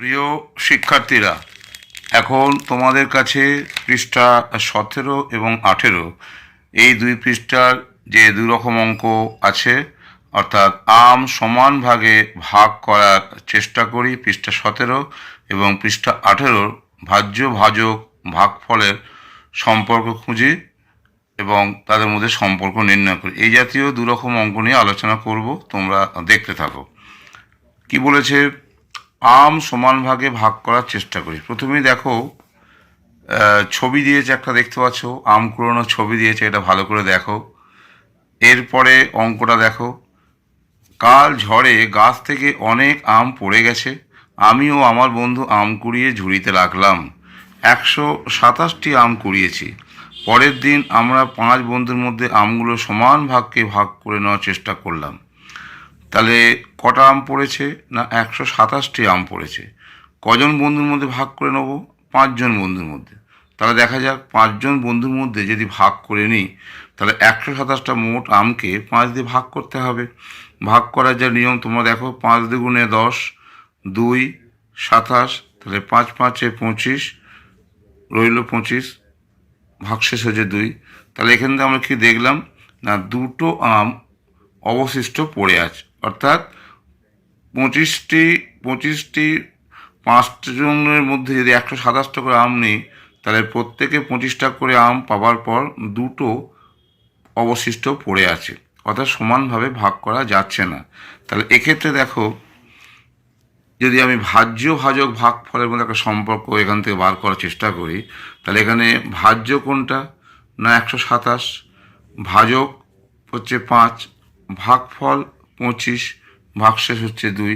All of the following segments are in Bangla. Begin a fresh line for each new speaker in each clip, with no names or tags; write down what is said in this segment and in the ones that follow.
প্রিয় শিক্ষার্থীরা, এখন তোমাদের কাছে পৃষ্ঠা সতেরো এবং আঠেরো। এই দুই পৃষ্ঠার যে দুই রকম অঙ্ক আছে, অর্থাৎ আম সমান ভাগে ভাগ করার চেষ্টা করি পৃষ্ঠা সতেরো এবং পৃষ্ঠা আঠেরোর ভাজ্য ভাজক ভাগফলের সম্পর্ক খুঁজি এবং তাদের মধ্যে সম্পর্ক নির্ণয় করি। এই জাতীয় দু রকম অঙ্ক নিয়ে আলোচনা করব, তোমরা দেখতে থাকো। কি বলেছে আম সমান ভাগে ভাগ করার চেষ্টা করি। প্রথমেই দেখো ছবি দিয়েছে একটা দেখতে পাচ্ছ, আম কুড়োনো ছবি দিয়েছে, এটা ভালো করে দেখো। এরপরে অঙ্কটা দেখো, কাল ঝড়ে গাছ থেকে অনেক আম পড়ে গেছে, আমিও আমার বন্ধু আম কুড়িয়ে ঝুড়িতে রাখলাম। একশো সাতাশটি আম কুড়িয়েছি। পরের দিন আমরা পাঁচ বন্ধুর মধ্যে আমগুলো সমান ভাগকে ভাগ করে নেওয়ার চেষ্টা করলাম। তাহলে কটা আম পড়েছে না একশো সাতাশটি আম পড়েছে? কজন বন্ধুর মধ্যে ভাগ করে নেব? পাঁচজন বন্ধুর মধ্যে। তাহলে দেখা যাক, পাঁচজন বন্ধুর মধ্যে যদি ভাগ করে নিই, তাহলে একশো সাতাশটা মোট আমকে পাঁচ দিয়ে ভাগ করতে হবে। ভাগ করার যা নিয়ম, তোমরা দেখো, পাঁচ দুগুণে দশ, দুই, সাতাশ, তাহলে পাঁচ পাঁচে পঁচিশ, রইল পঁচিশ ভাগশেষ হয়েছে দুই। তাহলে এখান থেকে আমরা কি দেখলাম? না, দুটো আম অবশিষ্ট পড়ে আছে। অর্থাৎ পঁচিশটি পঁচিশটি, পাঁচটা জনের মধ্যে যদি একশো সাতাশটা করে আম নিই, তাহলে প্রত্যেকে পঁচিশটা করে আম পাওয়ার পর দুটো অবশিষ্ট পড়ে আছে। অর্থাৎ সমানভাবে ভাগ করা যাচ্ছে না। তাহলে এক্ষেত্রে দেখো, যদি আমি ভাজ্য ভাজক ভাগ ফলের মধ্যে একটা সম্পর্ক এখান থেকে বার করার চেষ্টা করি, তাহলে এখানে ভাজ্য কোনটা? না একশো সাতাশ, ভাজক হচ্ছে পাঁচ, ভাগফল পঁচিশ, ভাগশেষ হচ্ছে দুই।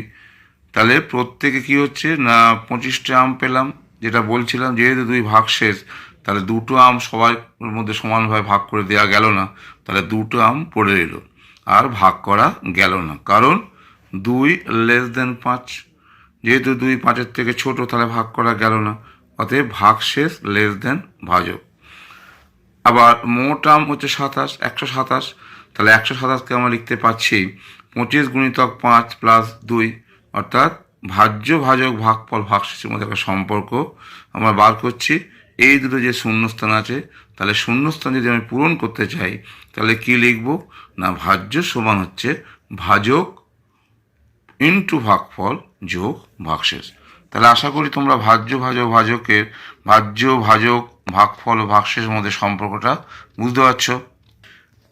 তাহলে প্রত্যেকে কি হচ্ছে? না, পঁচিশটা আম পেলাম, যেটা বলছিলাম, যেহেতু দুই ভাগশেষ, তাহলে দুটো আম সবার মধ্যে সমানভাবে ভাগ করে দেওয়া গেল না, তাহলে দুটো আম পড়ে এলো আর ভাগ করা গেল না, কারণ দুই লেস দেন পাঁচ, যেহেতু দুই পাঁচের থেকে ছোট, তাহলে ভাগ করা গেল না, অতএব ভাগশেষ লেস দেন ভাজক। আবার মোট আম হচ্ছে সাতাশ, একশো সাতাশ, তাহলে একশো সাতাশকে আমরা লিখতে পাচ্ছি পঁচিশ গুণিতক পাঁচ প্লাস দুই, অর্থাৎ ভাজ্য ভাজক ভাগফল ভাগশেষের মধ্যে একটা সম্পর্ক আমরা বার করছি। এই দুটো যে শূন্যস্থান আছে, তাহলে শূন্যস্থান যদি আমি পূরণ করতে চাই, তাহলে কি লিখব? না, ভাজ্য সমান হচ্ছে ভাজক ইন্টু ভাগফল যোগ ভাগশেষ। তাহলে আশা করি তোমরা ভাজ্য ভাজক ভাজকের, ভাজ্য ভাজক ভাগফল ও ভাগশেষের মধ্যে সম্পর্কটা বুঝতে পারছ।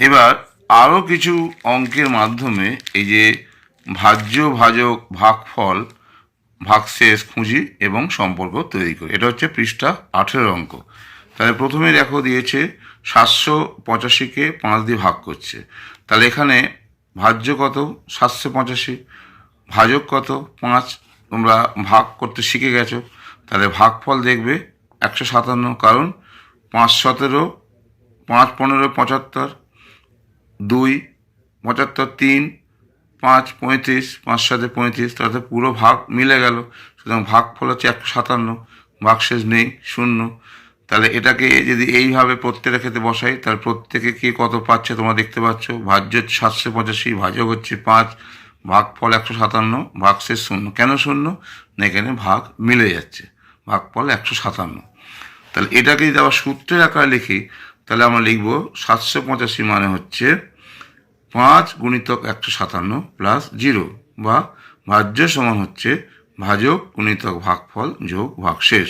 এবার আরও কিছু অঙ্কের মাধ্যমে এই যে ভাজ্য, ভাজক, ভাগফল, ভাগশেষ, খুঁজি এবং সম্পর্ক তৈরি করি। এটা হচ্ছে পৃষ্ঠা আঠেরো অঙ্ক। তাহলে প্রথমে দেখো দিয়েছে সাতশো পঁচাশিকে পাঁচ দিয়ে ভাগ করছে। তাহলে এখানে ভাজ্য কত? সাতশো পঁচাশি। ভাজক কত? পাঁচ। তোমরা ভাগ করতে শিখে গেছো। তাহলে ভাগফল দেখবে একশো সাতান্ন। কারণ পাঁচ সতেরো, পাঁচ পনেরো, পঁচাত্তর। দুই, পঁচাত্তর, তিন, পাঁচ, পঁয়ত্রিশ, পাঁচ সাথে পঁয়ত্রিশ, তাতে পুরো ভাগ মিলে গেল। সুতরাং ভাগ ফল হচ্ছে একশো সাতান্ন, ভাগশেষ নেই, শূন্য। তাহলে এটাকে যদি এইভাবে প্রত্যেকের ক্ষেত্রে বসাই, তাহলে প্রত্যেকে কে কত পাচ্ছে তোমরা দেখতে পাচ্ছ? ভাজ্য সাতশো পঁচাশি, ভাজক হচ্ছে পাঁচ, ভাগফল একশো সাতান্ন, ভাগশেষ শূন্য। কেন শূন্য? না, এখানে ভাগ মিলে যাচ্ছে, ভাগফল একশো সাতান্ন। তাহলে এটাকে যদি আবার সূত্রের আকারে লিখি তাহলে আমরা লিখব সাতশো পঁচাশি মানে হচ্ছে পাঁচ গুণিতক একশো সাতান্ন প্লাস জিরো বা ভাজ্য সমান হচ্ছে ভাজক গুণিতক ভাগফল যোগ ভাগশেষ।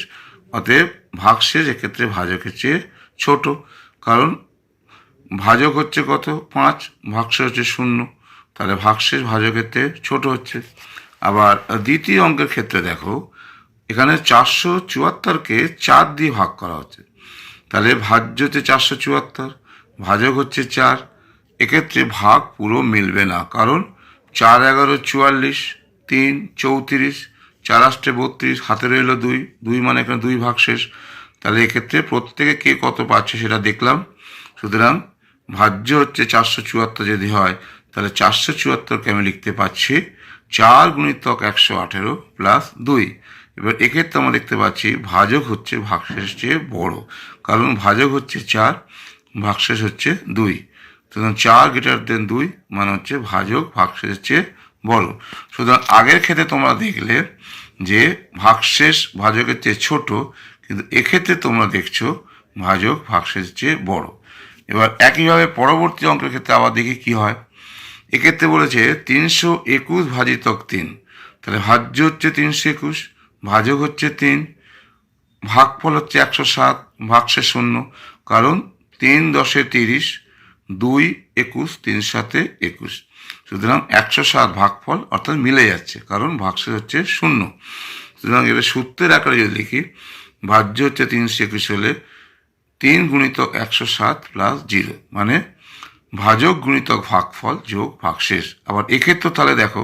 অতএব ভাগশেষ এক্ষেত্রে ভাজকের চেয়ে ছোট, কারণ ভাজক হচ্ছে কত? পাঁচ, ভাগশেষ হচ্ছে শূন্য। তাহলে ভাগশেষ ভাজকের চেয়ে ছোট হচ্ছে। আবার দ্বিতীয় অঙ্কের ক্ষেত্রে দেখো, এখানে চারশো চুয়াত্তরকে চার দিয়ে ভাগ করা হচ্ছে। তাহলে ভাজ্য হচ্ছে চারশো চুয়াত্তর, ভাজক হচ্ছে চার। এক্ষেত্রে ভাগ পুরো মিলবে না, কারণ চার এগারো চুয়াল্লিশ, তিন চৌত্রিশ, চার আষ্টে বত্রিশ, হাতে রইল দুই দুই মানে এখানে দুই ভাগ শেষ। তাহলে এক্ষেত্রে প্রত্যেকে কে কত পাচ্ছে সেটা দেখলাম। সুতরাং ভাজ্য হচ্ছে চারশো চুয়াত্তর যদি হয়, তাহলে চারশো চুয়াত্তরকে আমি লিখতে পাচ্ছি চার গুণিতক একশো আঠেরো প্লাস দুই। এবার এক্ষেত্রে আমরা দেখতে পাচ্ছি ভাজক হচ্ছে ভাগশেষ চেয়ে বড়। কারণ ভাজক হচ্ছে চার, ভাগশেষ হচ্ছে দুই। সুতরাং চার গ্রেটার দেন দুই মানে হচ্ছে ভাজক ভাগশেষের চেয়ে বড়। সুতরাং আগের ক্ষেত্রে তোমরা দেখলে যে ভাগশেষ ভাজকের চেয়ে ছোট, কিন্তু এক্ষেত্রে তোমরা দেখছ ভাজক ভাগশেষের চেয়ে বড়। এবার একইভাবে পরবর্তী অঙ্কের ক্ষেত্রে আবার দেখি কি হয়। এক্ষেত্রে বলেছে তিনশো একুশ ভাজিতক তিন, তাহলে ভাজ্য হচ্ছে তিনশো একুশ। ভাজক হচ্ছে তিন, ভাগফল হচ্ছে একশো সাত, ভাগসে শূন্য। কারণ তিন দশে তিরিশ, দুই একুশ, তিন সাতে একুশ। সুতরাং একশো সাত ভাগফল অর্থাৎ মিলে যাচ্ছে, কারণ ভাগশেষ হচ্ছে শূন্য। সুতরাং এবার সূত্রের আকারে যদি লিখি ভাজ্য হচ্ছে তিনশো একুশ হলে তিন গুণিতক একশো সাত প্লাস জিরো মানে ভাজক গুণিতক ভাগফল যোগ ভাগশেষ। আবার এক্ষেত্রে তাহলে দেখো,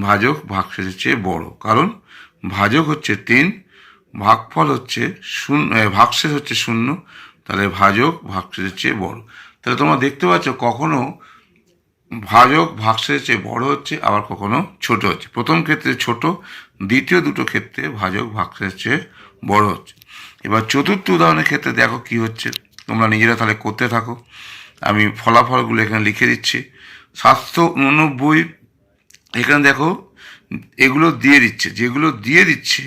ভাজক ভাগশেষের চেয়ে বড়, কারণ ভাজক হচ্ছে তিন, ভাগফল হচ্ছে শূন্য ভাগশেষ হচ্ছে শূন্য, তাহলে ভাজক ভাগশেষের চেয়ে বড়। তাহলে তোমরা দেখতে পাচ্ছ কখনো ভাজক, ভাগশেষের চেয়ে বড় হচ্ছে, আবার কখনো ছোট হচ্ছে। প্রথম ক্ষেত্রে ছোট, দ্বিতীয় দুটো ক্ষেত্রে ভাজক, ভাগশেষের চেয়ে বড় হচ্ছে। এবার চতুর্থ উদাহরণের ক্ষেত্রে দেখো কি হচ্ছে। তোমরা নিজেরা তাহলে করতে থাকো। আমি ফলাফলগুলো এখানে লিখে দিচ্ছি। সাতশো উননব্বই, এখানে দেখো এগুলো দিয়ে দিচ্ছে, যেগুলো দিয়ে দিচ্ছে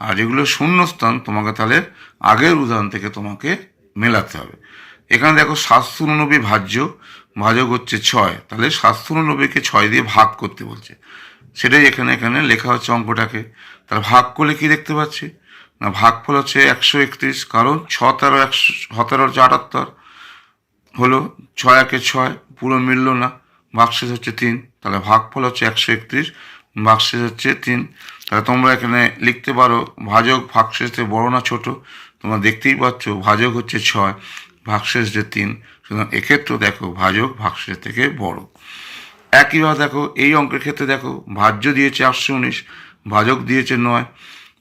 আর যেগুলো শূন্যস্থান, তোমাকে তাহলে আগের উদাহরণ থেকে তোমাকে মেলাতে হবে। এখানে দেখো সাতশো উননব্বই ভাজ্য, ভাজক হচ্ছে ছয়। তাহলে সাতশো ছয় দিয়ে ভাগ করতে বলছে। সেটাই এখানে এখানে লেখা হচ্ছে অঙ্কটাকে। তাহলে ভাগ করলে কি দেখতে পাচ্ছি? না ভাগফল হচ্ছে একশো একত্রিশ, কারণ ছ তেরো একশো সতেরো হচ্ছে আটাত্তর। হলো ছয় একে ছয়, পুরো মিললো না, ভাগশেষ হচ্ছে তিন। তাহলে ভাগফল হচ্ছে একশো একত্রিশ ভাগশেষ হচ্ছে তিন। তাহলে তোমরা এখানে লিখতে পারো, ভাজক ভাগশেষ বড় না ছোট? তোমরা দেখতেই পাচ্ছ, ভাজক হচ্ছে ছয় ভাগশেষ যে তিন। সুতরাং এক্ষেত্রেও দেখো, ভাজক ভাগশেষ থেকে বড়। একইভাবে দেখো, এই অঙ্কের ক্ষেত্রে দেখো, ভাজ্য দিয়েছে আটশো উনিশ, ভাজক দিয়েছে নয়।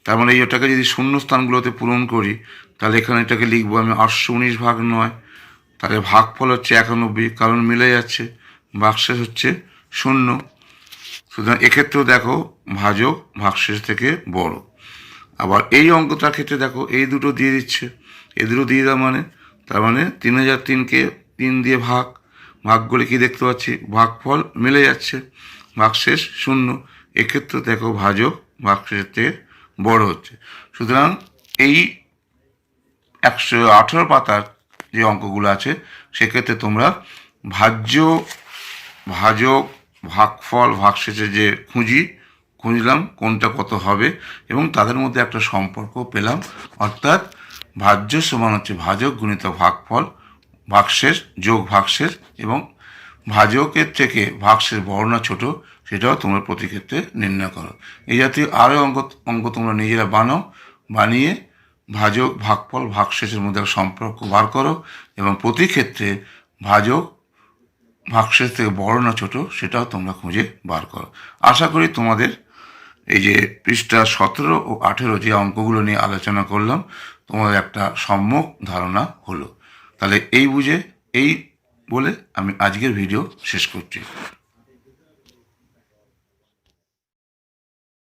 তার মানে এই ওটাকে যদি শূন্য স্থানগুলোতে পূরণ করি, তাহলে এখানে এটাকে লিখব আমি আটশো উনিশ ভাগ নয়। তাহলে ভাগফল হচ্ছে একানব্বই, কারণ মিলে যাচ্ছে ভাগশেষ হচ্ছে শূন্য। সুতরাং এক্ষেত্রেও দেখো ভাজক, ভাগশেষ থেকে বড়। আবার এই অঙ্কটার ক্ষেত্রে দেখো এই দুটো দিয়ে দিচ্ছে। এই দুটো দিয়ে দেওয়া মানে? তার মানে তিন হাজার তিনকে তিন দিয়ে ভাগ। ভাগ করে কি দেখতে পাচ্ছি? ভাগফল মিলে যাচ্ছে। ভাগশেষ শূন্য। এক্ষেত্রে দেখো ভাজক, ভাগশেষের থেকে বড় হচ্ছে। সুতরাং এই একশো আঠেরো পাতার যে অঙ্কগুলো আছে, সেক্ষেত্রে তোমরা ভাজ্য, ভাজক ভাগফল, ভাগশেষে যে খুঁজি খুঁজলাম কোনটা কত হবে এবং তাদের মধ্যে একটা সম্পর্ক পেলাম। অর্থাৎ ভাজ্য সমান হচ্ছে ভাজক গুণিত ভাগফল, ভাগশেষ, যোগ ভাগশেষ এবং ভাজকের থেকে ভাগশেষ বড় না ছোট, সেটাও তোমরা প্রতি ক্ষেত্রে নির্ণয় করো। এই জাতীয় আরও অঙ্ক অঙ্ক তোমরা নিজেরা বানাও, বানিয়ে ভাজক, ভাগফল, ভাগশেষের মধ্যে সম্পর্ক বার করো এবং প্রতি ক্ষেত্রে ভাজক ভাগশেষ থেকে বড় না ছোট, সেটাও তোমরা খুঁজে বার করো। আশা করি তোমাদের এই যে পৃষ্ঠা সতেরো ও আঠেরো যে অঙ্কগুলো নিয়ে আলোচনা করলাম, তোমাদের একটা সম্যক ধারণা হলো। তাহলে এই বুঝে, এই বলে আমি আজকের ভিডিও শেষ করছি।